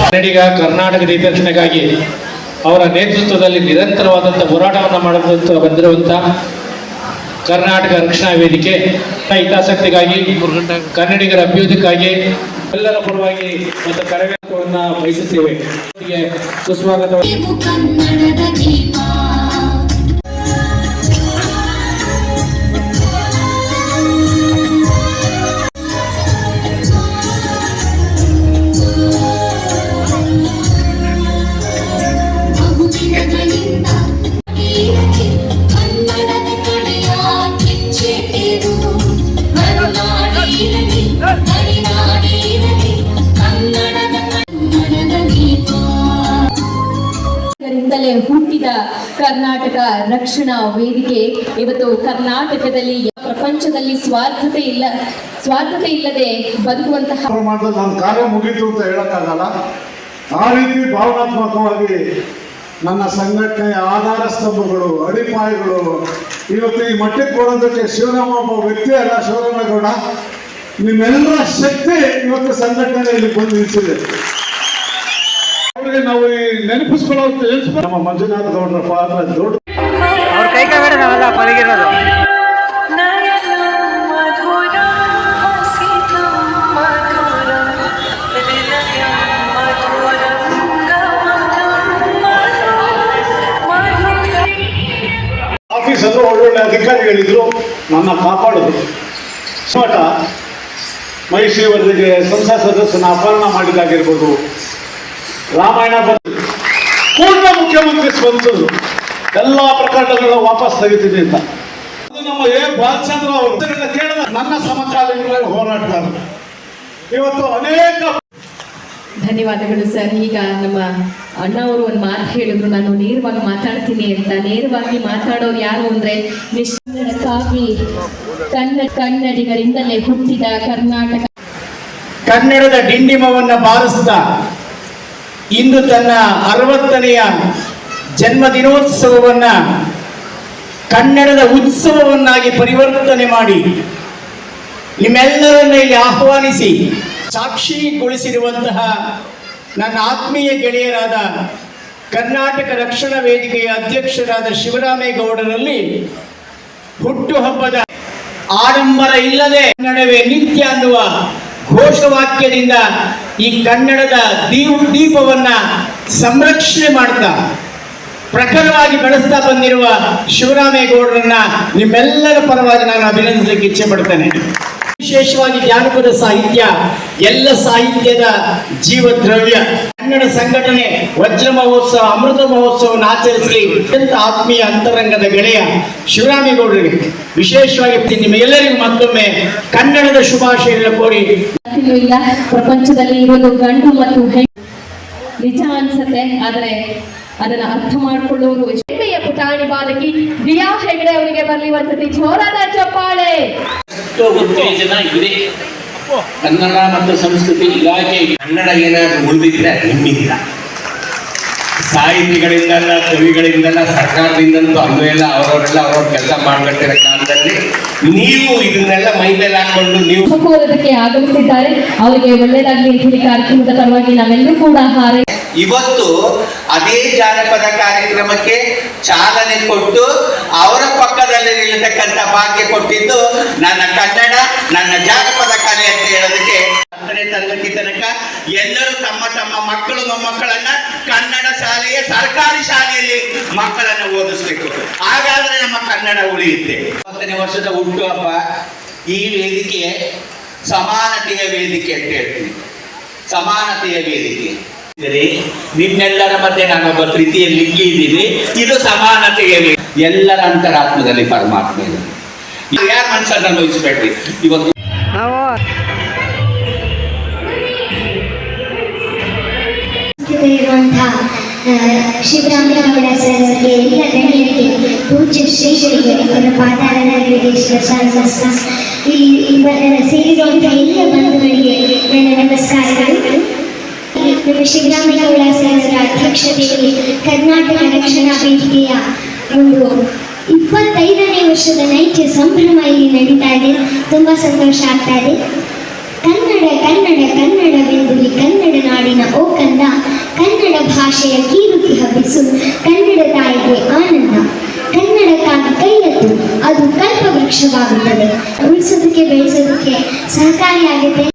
ಕನ್ನಡಿಗ ಕರ್ನಾಟಕದ ಹಿತರಕ್ಷಣೆಗಾಗಿ ಅವರ ನೇತೃತ್ವದಲ್ಲಿ ನಿರಂತರವಾದಂಥ ಹೋರಾಟವನ್ನು ಮಾಡುತ್ತ ಬಂದಿರುವಂಥ ಕರ್ನಾಟಕ ರಕ್ಷಣಾ ವೇದಿಕೆ ಹಿತಾಸಕ್ತಿಗಾಗಿ, ಕನ್ನಡಿಗರ ಅಭಿವೃದ್ಧಿಗಾಗಿ ಎಲ್ಲರ ಪರವಾಗಿ ಮತ್ತು ಕರವೇಶವನ್ನು ಬಯಸುತ್ತೇವೆ ಸುಸ್ವಾಗತ ರಿಂದಲೇ ಹುಟ್ಟಿದ ಕರ್ನಾಟಕ ರಕ್ಷಣಾ ವೇದಿಕೆ. ಇವತ್ತು ಕರ್ನಾಟಕದಲ್ಲಿ ಪ್ರಪಂಚದಲ್ಲಿ ಸ್ವಾರ್ಥತೆ ಇಲ್ಲ, ಸ್ವಾರ್ಥತೆ ಇಲ್ಲದೆ ಬದುಕುವಂತಹ ನನ್ನ ಕಾರ್ಯ ಮುಗಿತು ಅಂತ ಹೇಳಕ್ಕಾಗಲ್ಲ. ಆ ರೀತಿ ಭಾವನಾತ್ಮಕವಾಗಿ ನನ್ನ ಸಂಘಟನೆಯ ಆಧಾರ ಸ್ತಂಭಗಳು, ಅಡಿಪಾಯಗಳು ಇವತ್ತು ಈ ಮಟ್ಟಕ್ಕೆ ಕೊಡೋದಕ್ಕೆ ಶಿವರಾಮ ಒಬ್ಬ ವ್ಯಕ್ತಿ ಅಲ್ಲ ಶಿವರಾಮೇಗೌಡ ನಿಮ್ಮೆಲ್ಲರ ಶಕ್ತಿ ಇವತ್ತು ಸಂಘಟನೆಯಲ್ಲಿ ಬಂದು ನಿಲ್ಸಿದೆ. ಅವರಿಗೆ ನಾವು ನೆನಪಿಸ್ಕೊಳ್ಳೋ. ನಮ್ಮ ಮಂಜುನಾಥ ಗೌಡರ ಪಾತ್ರ ದೊಡ್ಡ ಅವ್ರ ಕೈ ಕಾಗಡ ನಾವೆಲ್ಲ ಪಳಗಿರೋದು ಆಫೀಸಲ್ಲೂ ಒಳ್ಳೊಳ್ಳೆ ಅಧಿಕಾರಿಗಳಿದ್ರು ನನ್ನ ಕಾಪಾಡಿದ್ರು ಸ್ಮಾಟ ಮಹಿಷಿಯವರಿಗೆ ಸಂಸತ್ ಸದಸ್ಯನ ಅಪಹರಣ ಮಾಡಿದಾಗಿರ್ಬೋದು ರಾಮಾಯಣ ಬಂದು ಪೂರ್ಣ ಮುಖ್ಯಮಂತ್ರಿ ಸ್ಪಂದಿಸಿದ್ರು ಎಲ್ಲ ಪ್ರಕರಣಗಳನ್ನ ವಾಪಸ್ ತೆಗಿತೀನಿ ಅಂತ. ಅದು ನಮ್ಮ ಎ. ಬಾಲಚಂದ್ರ ಅವರು ಕೇಳಿದ ನನ್ನ ಸಮಕಾಲೀನ ಹೋರಾಟಗಾರರು ಇವತ್ತು ಅನೇಕ ಧನ್ಯವಾದಗಳು ಸರ್. ಈಗ ನಮ್ಮ ಅಣ್ಣ ಅವರು ಒಂದು ಮಾತು ಹೇಳಿದ್ರು. ನಾನು ನೇರವಾಗಿ ಮಾತಾಡ್ತೀನಿ ಅಂತ. ನೇರವಾಗಿ ಮಾತಾಡೋರು ಯಾರು ಅಂದ್ರೆ ನಿಶ್ಚಿತಕ್ಕಾಗಿ ಕನ್ನಡ ಕನ್ನಡಿಗರಿಂದಲೇ ಹುಟ್ಟಿದ ಕರ್ನಾಟಕ ಕನ್ನಡದ ಡಿಂಡಿಮವನ್ನ ಬಾರಿಸಿದ ಇಂದು ತನ್ನ ಅರವತ್ತನೆಯ ಜನ್ಮದಿನೋತ್ಸವವನ್ನ ಕನ್ನಡದ ಉತ್ಸವವನ್ನಾಗಿ ಪರಿವರ್ತನೆ ಮಾಡಿ ನಿಮ್ಮೆಲ್ಲರನ್ನ ಇಲ್ಲಿ ಆಹ್ವಾನಿಸಿ, ಸಾಕ್ಷಿಗೊಳಿಸಿರುವಂತಹ ನನ್ನ ಆತ್ಮೀಯ ಗೆಳೆಯರಾದ ಕರ್ನಾಟಕ ರಕ್ಷಣಾ ವೇದಿಕೆಯ ಅಧ್ಯಕ್ಷರಾದ ಶಿವರಾಮೇಗೌಡರಲ್ಲಿ ಹುಟ್ಟುಹಬ್ಬದ ಆಡಂಬರ ಇಲ್ಲದೆ ಕನ್ನಡವೇ ನಿತ್ಯ ಅನ್ನುವ ಘೋಷವಾಕ್ಯದಿಂದ ಈ ಕನ್ನಡದ ದೀಪ ದೀಪವನ್ನ ಸಂರಕ್ಷಣೆ ಮಾಡ್ತಾ ಪ್ರಖರವಾಗಿ ಬೆಳೆಸ್ತಾ ಬಂದಿರುವ ಶಿವರಾಮೇಗೌಡರನ್ನ ನಿಮ್ಮೆಲ್ಲರ ಪರವಾಗಿ ನಾನು ಅಭಿನಂದಿಸಲಿಕ್ಕೆ ಇಚ್ಛೆ ಪಡ್ತೇನೆ ವಿಶೇಷವಾಗಿ ಜಾನಪದ ಸಾಹಿತ್ಯ, ಎಲ್ಲ ಸಾಹಿತ್ಯದ ಜೀವದ್ರವ್ಯ ಕನ್ನಡ ಸಂಘಟನೆ ವಜ್ರ ಮಹೋತ್ಸವ, ಅಮೃತ ಮಹೋತ್ಸವವನ್ನು ಆಚರಿಸಲಿ. ಅತ್ಯಂತ ಆತ್ಮೀಯ ಅಂತರಂಗದ ಗೆಳೆಯ ಶಿವರಾಮೇಗೌಡರಿಗೆ ವಿಶೇಷವಾಗಿ ನಿಮ್ಮೆಲ್ಲರಿಗೂ ಮತ್ತೊಮ್ಮೆ ಕನ್ನಡದ ಶುಭಾಶಯಗಳ ಕೋರಿ ಸಾಧ್ಯನೂ ಇಲ್ಲ ಪ್ರಪಂಚದಲ್ಲಿ ಇರೋದು ಗಂಡು ಮತ್ತು ಹೆಣ್ಣು. ನಿಜ ಅನ್ಸುತ್ತೆ, ಆದರೆ ಅದನ್ನ ಅರ್ಥ ಮಾಡ್ಕೊಳ್ಳೋರು ಹೆಮ್ಮೆಯ ಪುಟಾಣಿ ಬಾಲಕಿ ದಿಯಾ ಹೆಗಡೆ ಅವರಿಗೆ ಬರ್ಲಿ ಒಂದ್ಸತಿ ಜೋರಾದ ಚಪ್ಪಾಳೆ. ಉತ್ತೇಜನ ಇದೆ ಕನ್ನಡ ಮತ್ತು ಸಂಸ್ಕೃತಿ ಇಲಾಖೆ ಕನ್ನಡ ಏನಾದ್ರೂ ಉಳಿದಿದ್ರೆ ನಿಮ್ಮಿಂದ. ಸಾಹಿತಿಗಳಿಂದಲ್ಲ ಕವಿಗಳಿಂದಲ್ಲ ಸರ್ಕಾರದಿಂದಂತೂ ಅಲ್ಲೂ ಎಲ್ಲ ಅವರವರೆಲ್ಲ ಅವ್ರವ್ರ ಕೆಲಸ ಮಾಡ್ಕೊಳ್ತಿರೋ ಕಾಲದಲ್ಲಿ ನೀವು ಇದನ್ನೆಲ್ಲ ಮೈ ಮೇಲೆ ಹಾಕೊಂಡು ನೀವು ಕೋರೋದಕ್ಕೆ ಆಗಮಿಸಿದ್ದಾರೆ. ಅವರಿಗೆ ಒಳ್ಳೇದಾಗ್ಲಿ ಅಂತ ಹೇಳಿ ಕಾರ್ಯಕ್ರಮದ ಪರವಾಗಿ ನಾವೆಲ್ಲರೂ ಕೂಡ ಹಾರೈ ಇವತ್ತು ಅದೇ ಜಾನಪದ ಕಾರ್ಯಕ್ರಮಕ್ಕೆ ಚಾಲನೆ ಕೊಟ್ಟು ಅವರ ಪಕ್ಕದಲ್ಲಿ ನಿಲ್ಲತಕ್ಕಂಥ ಭಾಗ್ಯ ಕೊಟ್ಟಿದ್ದು ನನ್ನ ಕನ್ನಡ ನನ್ನ ಜಾನಪದ ಎಲ್ಲರೂ ತಮ್ಮ ತಮ್ಮ ಮಕ್ಕಳು ಮೊಮ್ಮಕ್ಕಳನ್ನ ಕನ್ನಡ ಶಾಲೆಯ ಸರ್ಕಾರಿ ಶಾಲೆಯಲ್ಲಿ ಮಕ್ಕಳನ್ನ ಓದಿಸ್ಬೇಕು. ಹಾಗಾದ್ರೆ ನಮ್ಮ ಕನ್ನಡ ಉಳಿಯುತ್ತೆ. ಹತ್ತನೇ ವರ್ಷದ ಹುಟ್ಟುಹಬ್ಬ ಈ ವೇದಿಕೆ ಸಮಾನತೆಯ ವೇದಿಕೆ ಅಂತ ಹೇಳ್ತೀನಿ. ಸಮಾನತೆಯ ವೇದಿಕೆ. ನಿನ್ನೆಲ್ಲರ ಮಧ್ಯೆ ನಾನೊಬ್ಬ ಪ್ರೀತಿಯಲ್ಲಿ ಲಿಂಗಿ ಇದ್ದೀನಿ ಇದು ಸಮಾನತೆಯ ವೇದಿಕೆ. ಎಲ್ಲರ ಅಂತರಾತ್ಮದಲ್ಲಿ ಪರಮಾತ್ಮ ಇದೆ ಯಾರ ಮನಸ್ಸನ್ನು ನೋಯಿಸ್ಬೇಡ್ರಿ ಇವತ್ತು ಶಿವರಾಮೇಗೌಡ ಸರ್ ಅವರಿಗೆ ಎಲ್ಲ ಗಣ್ಯರಿಗೆ ಪೂಜ್ಯ ಶ್ರೀಗಳಿಗೆ ಅವರ ಪಾದಾರಗಳಿಗೆ ನಮಸ್ಕಾರ ಇಲ್ಲಿ ಬ- ಸೇರಿರುವಂತಹ ಎಲ್ಲ ಬಂಧುಗಳಿಗೆ ನನ್ನ ನಮಸ್ಕಾರಗಳು. ನಮ್ಮ ಶಿವರಾಮೇಗೌಡ ಸರ್ ಅವರ ಅಧ್ಯಕ್ಷತೆಯಲ್ಲಿ ಕರ್ನಾಟಕ ರಕ್ಷಣಾ ವೇದಿಕೆಯ ಒಂದು ಇಪ್ಪತ್ತೈದನೇ ವರ್ಷದ ನೈಜ ಸಂಭ್ರಮ ಇಲ್ಲಿ ನಡೀತಾ ಇದೆ. ತುಂಬ ಸಂತೋಷ ಆಗ್ತಾ ಇದೆ. ಕನ್ನಡ ಕನ್ನಡ ಈ ಕನ್ನಡ ನಾಡಿನ ಓ ಕಂದ ಕನ್ನಡ ಭಾಷೆಯ ಕೀರುತಿ ಹಬ್ಬಿಸು. ಕನ್ನಡ ತಾಯಿಗೆ ಆನಂದ. ಕನ್ನಡಕ್ಕಾಗಿ ಕೈ ಅದು ಕಲ್ಪವೃಕ್ಷವಾಗುತ್ತದೆ. ಉಳಿಸೋದಕ್ಕೆ ಬೆಳೆಸೋದಕ್ಕೆ ಸಹಕಾರಿಯಾಗುತ್ತೆ.